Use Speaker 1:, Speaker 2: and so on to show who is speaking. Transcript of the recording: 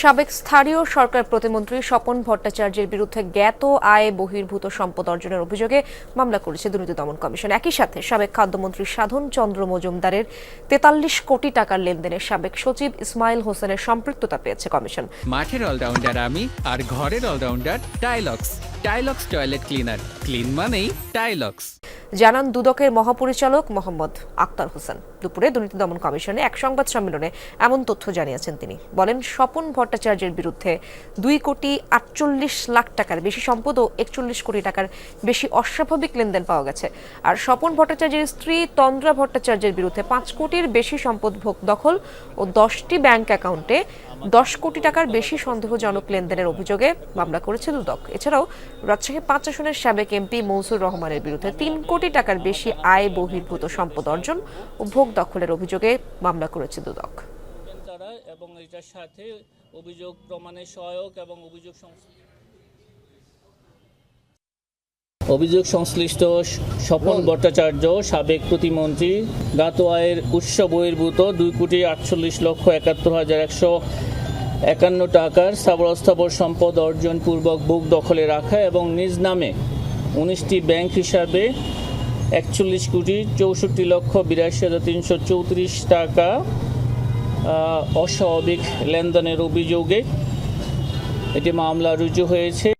Speaker 1: সাবেক স্থানীয় সরকার প্রতিমন্ত্রী স্বপন ভট্টাচার্যের বিরুদ্ধে জ্ঞাত, আয়, বহির্ভূত সম্পদ অর্জনের অভিযোগে মামলা করেছে দুর্নীতি দমন কমিশন। একই সাথে সাবেক খাদ্যমন্ত্রী সাধন চন্দ্র মজুমদারের তেতাল্লিশ কোটি টাকার লেনদেনে সাবেক সচিব ইসমাইল হোসেনের সম্পৃক্ততা পেয়েছে কমিশন।
Speaker 2: মাঠের অলরাউন্ডার আমি আর ঘরের allrounder Tylox. Tylox toilet cleaner. Clean মানেই টাইলক্স।
Speaker 1: জানান দুদকের মহাপরিচালক মোহাম্মদ আক্তার হোসেন। দুপুরে দুর্নীতি দমন কমিশনে এক সংবাদ সম্মেলনে এমন তথ্য জানিয়েছেন তিনি। বলেন, স্বপন ভট্টাচার্যের বিরুদ্ধে দুই কোটি আটচল্লিশ লাখ টাকার বেশি সম্পদ ও একচল্লিশ কোটি টাকার বেশি অস্বাভাবিক লেনদেন পাওয়া গেছে। আর স্বপন ভট্টাচার্যের স্ত্রী তন্দ্রা ভট্টাচার্যের বিরুদ্ধে পাঁচ কোটির বেশি সম্পদ ভোগ দখল ও দশটি ব্যাংক অ্যাকাউন্টে দশ কোটি টাকার বেশি সন্দেহজনক লেনদেনের অভিযোগে মামলা করেছে দুদক। এছাড়াও রাজশাহী পাঁচ আসনের সাবেক এমপি মৌসুর রহমানের বিরুদ্ধে তিন কোটি টাকার বেশি আয় বহির্ভূত সম্পদ অর্জন ও ভোগ দখলের অভিযোগে মামলা করেছে দুদক।
Speaker 3: এবং এটার সাথে অভিযোগ প্রমাণের সহায়ক এবং অভিযোগ অভিযোগ সংশ্লিষ্ট স্বপন ভট্টাচার্য, সাবেক প্রতিমন্ত্রী গাত আয়ের উৎস বহির্ভূত দুই কোটি আটচল্লিশ লক্ষ একাত্তর হাজার একশো একান্ন টাকার স্থাবর অস্থাবর সম্পদ অর্জন পূর্বক বুক দখলে রাখা এবং নিজ নামে উনিশটি ব্যাংক হিসাবে একচল্লিশ কোটি চৌষট্টি লক্ষ বিরাশি হাজার তিনশো চৌত্রিশ টাকা অস্বাভাবিক লেনদেনের অভিযোগে এটি মামলা রুজু হয়েছে।